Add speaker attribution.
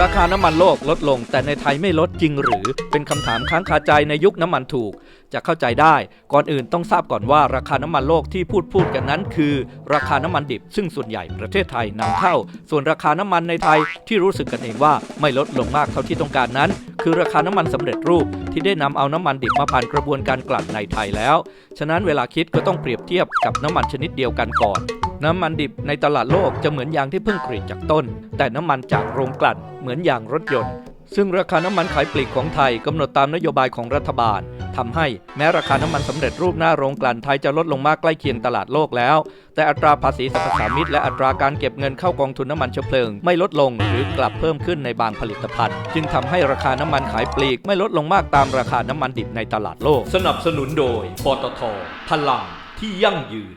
Speaker 1: ราคาน้ำมันโลกลดลง แต่ในไทยไม่ลดจริงหรือ เป็นคำถามค้างคาใจในยุคน้ำมันถูก จะเข้าใจได้ ก่อนอื่นต้องทราบก่อนว่าราคาน้ำมันโลกที่พูดพูดกันนั้นคือ ราคาน้ำมันดิบ ซึ่งส่วนใหญ่ประเทศไทยนำเข้า ส่วนราคาน้ำมันในไทยที่รู้สึกกันเองว่าไม่ลดลงมากเท่าที่ต้องการนั้น คือราคาน้ำมันสำเร็จรูป ที่ได้นำเอาน้ำมันดิบมาผ่านกระบวนการกลั่นในไทยแล้ว ฉะนั้นเวลาคิดก็ต้องเปรียบเทียบกับน้ำมันชนิดเดียวกันก่อน น้ำมันดิบในตลาดโลกจะเหมือนยางที่เพิ่งกรีดจากต้น แต่น้ำมันจากโรงกลั่นเหมือนยางรถยนต์ ซึ่งราคาน้ำมันขายปลีกของไทยกำหนดตามนโยบายของรัฐบาลทำให้แม้ราคาน้ำมันสำเร็จรูปหน้าโรงกลั่นไทยจะลดลงมากใกล้เคียงตลาดโลกแล้ว แต่อัตราภาษีสรรพสามิตและอัตราการเก็บเงินเข้ากองทุนน้ำมันเชื้อเพลิง ไม่ลดลงหรือกลับเพิ่มขึ้นในบางผลิตภัณฑ์ จึงทำให้ราคาน้ำมันขายปลีกไม่ลดลงมากตามราคาน้ำมันดิบในตลาดโลก สนับสนุนโดยปตทพลังที่ยั่งยืน